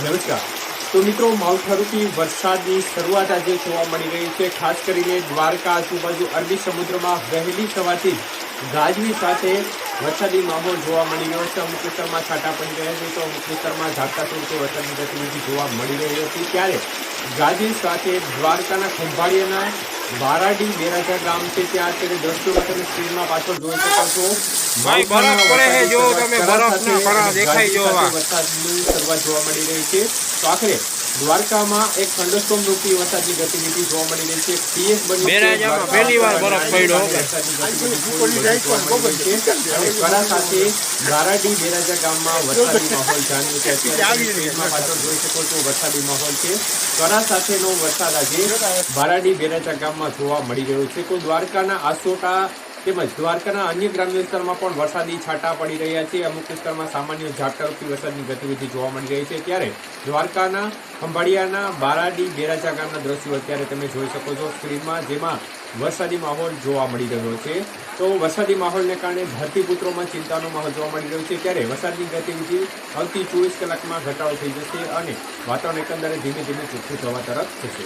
નમસ્કાર. તો મિત્રો, માવઠારૂપી વરસાદની શરૂઆત આજે જોવા મળી રહી છે. ખાસ કરીને દ્વારકા આજુબાજુ અરબી સમુદ્રમાં વહેલી સવારથી ગાજવી સાથે વરસાદી માહોલ જોવા મળી રહ્યો છે. અમુક વિસ્તારમાં છાંટા પડી રહ્યા છે તો અમુક વિસ્તારમાં ઝાપટા સ્વરૂપે વરસાદની ગતિવિધિ જોવા મળી રહી હતી. ત્યારે ગાજી સાથે દ્વારકાના ખંભાળિયાના બારાડી બેરાજા ગામ છે. ત્યાં અત્યારે દ્રશ્યો તમે સ્ક્રીનમાં પાછળ જોઈ શકો છો. વરસાદની શરૂઆત જોવા મળી રહી છે. તો આખરે દ્વારકામાં એક થંડરસ્ટોમ રૂપી વરસાદની ગતિવિધિ જોવા મળી રહી છે. પીએસ બન્યું પહેલી વાર બરફ પડ્યો. અને કડા સાથે ગારાડી બેરાજા ગામમાં વરસાદી માહોલ જાણ્યું છે. પાછળ જોઈ શકો છો વરસાદી માહોલ છે. કરા સાથેનો વરસાદ આજે બારાડી બેરાજા ગામમાં જોવા મળી રહ્યો છે. તો દ્વારકાના આસોટા તેમજ દ્વારકાના અન્ય ગ્રામ્ય વિસ્તારમાં પણ વરસાદી છાંટા પડી રહ્યા છે. અમુક વિસ્તારમાં સામાન્ય ઝાપટારૂપી વરસાદની ગતિવિધિ જોવા મળી રહી છે. ત્યારે દ્વારકાના ખંભાળિયાના બારાડી બેરાજા ગામના દ્રશ્યો અત્યારે તમે જોઈ શકો છો સ્ક્રીનમાં, જેમાં વરસાદી માહોલ જોવા મળી રહ્યો છે. તો વરસાદી માહોલને કારણે ધરતીપુત્રોમાં ચિંતાનો માહોલ જોવા મળી રહ્યો છે. ત્યારે વરસાદની ગતિવિધિ આવતી ચોવીસ કલાકમાં ઘટાડો થઈ જશે અને વાતાવરણ એકંદરે ધીમે ધીમે ચોખ્ખું થવા તરફ જશે.